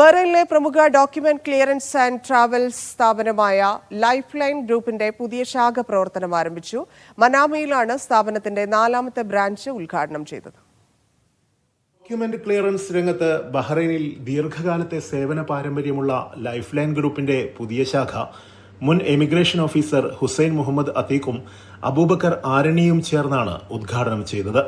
ബഹ്റൈനിലെ പ്രമുഖ document clearance and travels സ്ഥാപനമായ life line ഗ്രൂപ്പിന്റെ പുതിയ ശാഖ പ്രവർത്തനം ആരംഭിച്ചു. മനാമയിലാണ് സ്ഥാപനത്തിന്റെ നാലാമത്തെ ബ്രാഞ്ച് ഉദ്ഘാടനം ചെയ്തത്. ഡോക്യുമെന്റ് ക്ലിയറൻസ് രംഗത്ത് ബഹ്റൈനിൽ ദീർഘകാലത്തെ സേവന പാരമ്പര്യമുള്ള ലൈഫ് ലൈൻ ഗ്രൂപ്പിന്റെ പുതിയ ശാഖ മുൻ എമിഗ്രേഷൻ ഓഫീസർ ഹുസൈൻ മുഹമ്മദ് അതീഖും അബൂബക്കർ ആരണിയും ചേർന്നാണ് ഉദ്ഘാടനം ചെയ്തത്.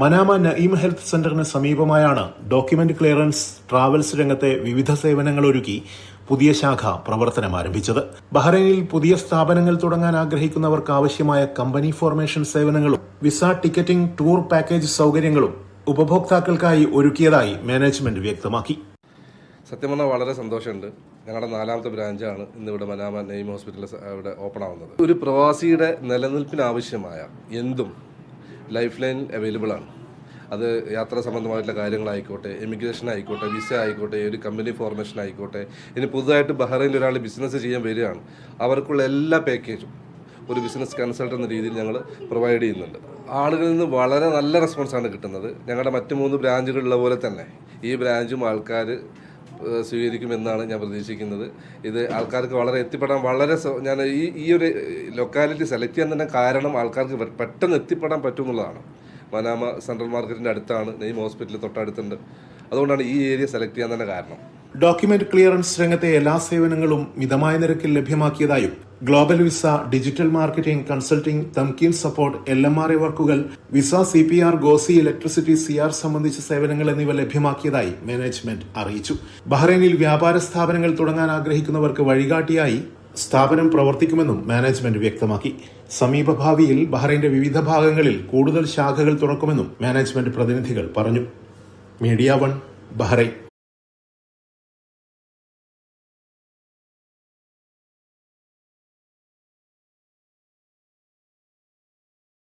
മനാമ നഈം ഹെൽത്ത് സെന്ററിന് സമീപമായാണ് ഡോക്യുമെന്റ് ക്ലിയറൻസ് ട്രാവൽസ് രംഗത്തെ വിവിധ സേവനങ്ങൾ ഒരുക്കി പുതിയ ശാഖ പ്രവർത്തനം ആരംഭിച്ചത്. ബഹ്റൈനിൽ പുതിയ സ്ഥാപനങ്ങൾ തുടങ്ങാൻ ആഗ്രഹിക്കുന്നവർക്ക് ആവശ്യമായ കമ്പനി ഫോർമേഷൻ സേവനങ്ങളും വിസ ടിക്കറ്റിംഗ് ടൂർ പാക്കേജ് സൗകര്യങ്ങളും ഉപഭോക്താക്കൾക്കായി ഒരുക്കിയതായി മാനേജ്മെന്റ് വ്യക്തമാക്കി. സത്യം പറഞ്ഞാൽ വളരെ സന്തോഷമുണ്ട്. ഞങ്ങളുടെ നാലാമത്തെ ബ്രാഞ്ചാണ് ഇന്ന് ഇവിടെ മനാമ നെയ്മ് ഹോസ്പിറ്റലിൽ ഇവിടെ ഓപ്പൺ ആവുന്നത്. ഒരു പ്രവാസിയുടെ നിലനിൽപ്പിന് ആവശ്യമായ എന്തും ലൈഫ് ലൈൻ അവൈലബിൾ ആണ്. അത് യാത്രാ സംബന്ധമായിട്ടുള്ള കാര്യങ്ങളായിക്കോട്ടെ എമിഗ്രേഷൻ ആയിക്കോട്ടെ വിസ ആയിക്കോട്ടെ ഒരു കമ്പനി ഫോർമേഷൻ ആയിക്കോട്ടെ ഇനി പുതുതായിട്ട് ബഹ്റൈനിൽ ഒരാൾ ബിസിനസ് ചെയ്യാൻ വരികയാണ്. അവർക്കുള്ള എല്ലാ പാക്കേജും ഒരു ബിസിനസ് കൺസൾട്ട് എന്ന രീതിയിൽ ഞങ്ങൾ പ്രൊവൈഡ് ചെയ്യുന്നുണ്ട്. ആളുകളിൽ നിന്ന് വളരെ നല്ല റെസ്പോൺസാണ് കിട്ടുന്നത്. ഞങ്ങളുടെ മറ്റ് മൂന്ന് ബ്രാഞ്ചുകളുള്ള പോലെ തന്നെ. ഈ ബ്രാഞ്ചും ആൾക്കാർ സ്വീകരിക്കുമെന്നാണ് ഞാൻ പ്രതീക്ഷിക്കുന്നത്. ഇത് ആൾക്കാർക്ക് വളരെ എത്തിപ്പെടാൻ വളരെ ഞാൻ ഈ ഈ ഒരു ലൊക്കാലിറ്റി സെലക്ട് ചെയ്യാൻ തന്നെ കാരണം ആൾക്കാർക്ക് പെട്ടെന്ന് എത്തിപ്പെടാൻ പറ്റുമെന്നുള്ളതാണ്. മനാമ സെൻട്രൽ മാർക്കറ്റിന്റെ അടുത്താണ് നെയ്മ് ഹോസ്പിറ്റൽ തൊട്ടടുത്തുണ്ട്. അതുകൊണ്ടാണ് ഈ ഏരിയ സെലക്ട് ചെയ്യാൻ തന്നെ കാരണം. ഡോക്യുമെന്റ് ക്ലിയറൻസ് രംഗത്തെ എല്ലാ സേവനങ്ങളും മിതമായ നിരക്കിൽ ലഭ്യമാക്കിയതായും global visa digital marketing consulting Tamkeen support L M R A വർക്കുകൾ visa C P R GOSI electricity C R സംബന്ധിച്ച സേവനങ്ങൾ എന്നിവ ലഭ്യമാക്കിയതായി മാനേജ്മെന്റ് അറിയിച്ചു. ബഹ്റൈനിൽ വ്യാപാര സ്ഥാപനങ്ങൾ തുടങ്ങാൻ ആഗ്രഹിക്കുന്നവർക്ക് വഴികാട്ടിയായി സ്ഥാപനം പ്രവർത്തിക്കുമെന്നും മാനേജ്മെന്റ് വ്യക്തമാക്കി. സമീപഭാവിയിൽ ബഹ്റൈന്റെ വിവിധ ഭാഗങ്ങളിൽ കൂടുതൽ ശാഖകൾ തുറക്കുമെന്നും മാനേജ്മെന്റ് പ്രതിനിധികൾ പറഞ്ഞു. Media one Bahrain.